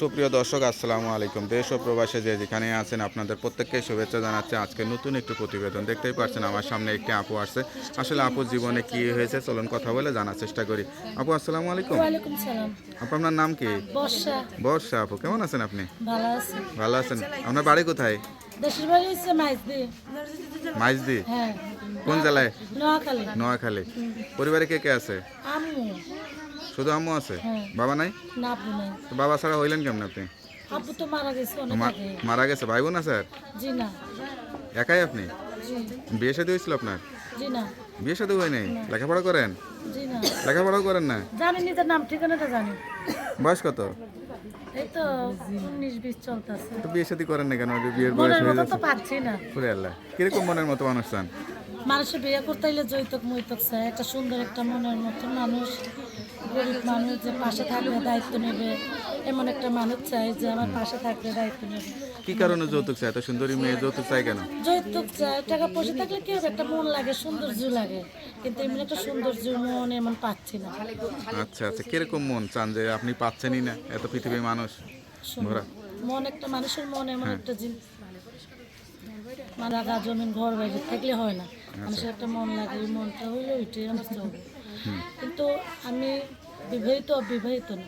সুপ্রিয় দর্শক আসসালামু আলাইকুম। দেশ ও প্রবাসে যে যেখানে আছেন আপনাদের প্রত্যেককে শুভেচ্ছা জানাচ্ছে। আজকে নতুন একটি প্রতিবেদন দেখতেই পাচ্ছেন আমার সামনে একটি আপু আসছে। আসলে আপুর জীবনে কি হয়েছে চলুন কথা বলে জানার চেষ্টা করি। আপু আসসালামু আলাইকুম। আপু আপনার নাম কি? বর্ষা। বর্ষা আপু কেমন আছেন আপনি? ভালো আছেন। আপনার বাড়ি কোথায়? দেশের বাড়ি হচ্ছে মাইজদি। মাইজদি? হ্যাঁ। কোন জেলায়? নোয়াখালী। নোয়াখালী। পরিবারে কে কে আছে? শুধু আম্মু আছে? হ্যাঁ। বাবা নাই? না আপু নাই। তো বাবা ছাড়া হইলেন কেমন আপনি? আপু তো মারা গেছে অনেক মা- আগে। মারা গেছে। ভাই বোন আছে? জি না। একাই আপনি? বিয়ে শাদী হয়েছিল আপনার? জি না। বিয়ে শাদী হয় নাই? লেখাপড়া করেন? জি না। লেখাপড়াও করেন না? জানি নিজের নাম ঠিকানাটা জানি। বয়স কত? এই তো উনিশ বিশ চলতেছে। তো বিয়ে শাদী করেন না কেন? বিয়ের বয়স হয়ে যাচ্ছে তো পাচ্ছি না। পুরে আল্লাহ কীরকম মনের মতো মানুষ চান? মানুষের বিয়ে করতে হলে যৌতুক মৈতক চায়। একটা সুন্দর একটা মনের মতো মানুষ গরিব মানুষ যে পাশে থাকবে দায়িত্ব নেবে। এমন একটা মানুষ চাই যে আমার পাশে থাকলে দায়িত্ব নেবে। কি কারণে যৌতুক চাই এত সুন্দরী মেয়ে যৌতুক চাই কেন? যৌতুক চায় টাকা পয়সা থাকলে কি হবে? একটা মন লাগে সৌন্দর্য লাগে। কিন্তু এমনি একটা সৌন্দর্য মন এমন পাচ্ছি না। আচ্ছা আচ্ছা। কীরকম মন চান যে আপনি পাচ্ছেনই না এত পৃথিবীর মানুষ? ভরা মন একটা মানুষের মন এমন একটা জিনিস মানে জমিন ঘর থাকলে হয় না। মানুষের একটা মন লাগে ওই মনটা হইলে ওইটাই আমার চলবে কিন্তু আমি বিবাহিত অবিবাহিত না।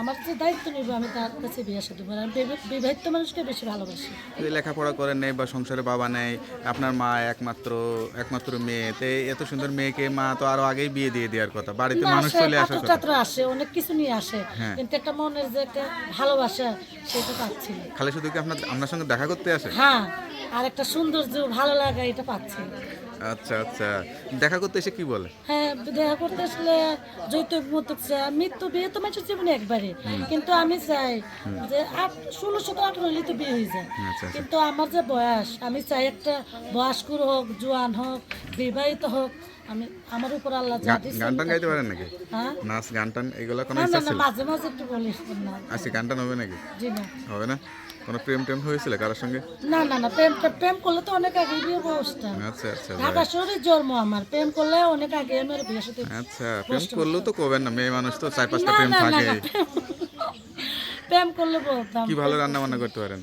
আমার যে দায়িত্ব নেব আমি তার কাছে বিয়ে সাথে আমি বিবাহিত মানুষকে বেশি ভালোবাসি। লেখাপড়া করেন নেই বা সংসারে বাবা নেই আপনার মা একমাত্র একমাত্র মেয়ে তে এত সুন্দর মেয়েকে মা তো আরও আগেই বিয়ে দিয়ে দেওয়ার কথা। বাড়িতে মানুষ চলে কথা। টাত্র আসে অনেক কিছু নিয়ে আসে হ্যাঁ। কিন্তু একটা মনের যে একটা ভালোবাসা সেটা পাচ্ছি খালি শুধু কি আপনার আপনার সঙ্গে দেখা করতে আসে? হ্যাঁ আর একটা সৌন্দর্য ভালো লাগা এটা পাচ্ছি। আচ্ছা আচ্ছা। দেখা করতে এসে কি বলে? হ্যাঁ দেখা করতে আসলে যৌতুক মতুক মৃত্যু বিয়ে তো মানুষের জীবনে একবারে। কিন্তু আমি চাই যে আট ষোলো সতেরো আঠারো হলে তো বিয়ে হয়ে যায়। আচ্ছা, কিন্তু আমার যে বয়স আমি চাই একটা বয়স্কর হোক জোয়ান হোক বিবাহিত হোক আমি আমার উপর আল্লাহ যা গান গান টান গাইতে পারেন নাকি? হ্যাঁ? নাচ গান টান এগুলো কোনো ইচ্ছা ছিল? মাঝে মাঝে একটু না। আজকে গান টান হবে নাকি? জি না। হবে না? কোনো প্রেম টেম হয়েছিল কারোর সঙ্গে? না না না প্রেম প্রেম করলে তো অনেক আগে বিয়ে বসতাম আচ্ছা আচ্ছা ঢাকা শহরে জন্ম আমার। প্রেম করলে অনেক আগে আমার বিয়ে সাথে আচ্ছা প্রেম করলেও তো করবেন না মেয়ে মানুষ তো চার পাঁচটা প্রেম থাকে। প্রেম করলে বলতাম। কি ভালো রান্না বান্না করতে পারেন?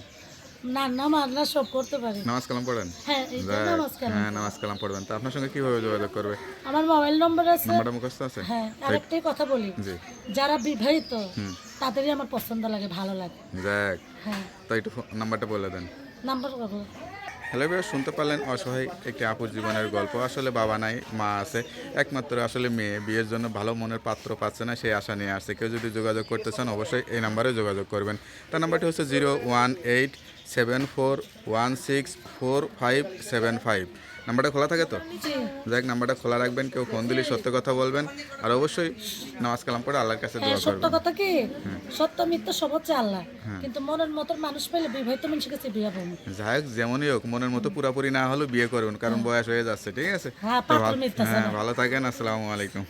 না না মারনা সব করতে পারি। নামাজ কালাম পড়েন? হ্যাঁ তো যাক, হ্যাঁ নামাজ কালাম পড়বেন। তো আপনার সঙ্গে কীভাবে যোগাযোগ করবে? আমার মোবাইল নম্বর আছে। নাম্বারটা মুখস্থ আছে? হ্যাঁ আরেকটাই কথা বলি। যারা বিবাহিত তাদেরই আমার পছন্দ লাগে ভালো লাগে। যাক হ্যাঁ। তো একটু নাম্বারটা বলে দেন। নাম্বার হ্যালো ভাই শুনতে পারলেন অসহায় একটি আপুর জীবনের গল্প। আসলে বাবা নাই মা আছে। একমাত্র আসলে মেয়ে। বিয়ের জন্য ভালো মনের পাত্র পাচ্ছে না সেই আশা নিয়ে আসছে। কেউ যদি যোগাযোগ করতে চান অবশ্যই এই নাম্বারে যোগাযোগ করবেন। তার নাম্বারটি হচ্ছে zero one eight seven four one six four five seven five. নাম্বারটা খোলা থাকে তো? যাই হোক নাম্বারটা খোলা রাখবেন কেউ ফোন দিলে সত্য কথা বলবেন। আর অবশ্যই নামাজ কালাম করে আল্লাহর কাছে দোয়া করবেন সত্য কথা কি? সত্য মিথ্যা সব হচ্ছে আল্লাহ। কিন্তু মনের মতো মানুষ পেলে বিবাহিত মানুষের কাছে বিয়ে বলব যাই হোক যেমনই হোক মনের মতো পুরাপুরি না হলেও বিয়ে করবেন কারণ বয়স হয়ে যাচ্ছে ঠিক আছে? হ্যাঁ হ্যাঁ ভালো থাকেন আসসালামু আলাইকুম।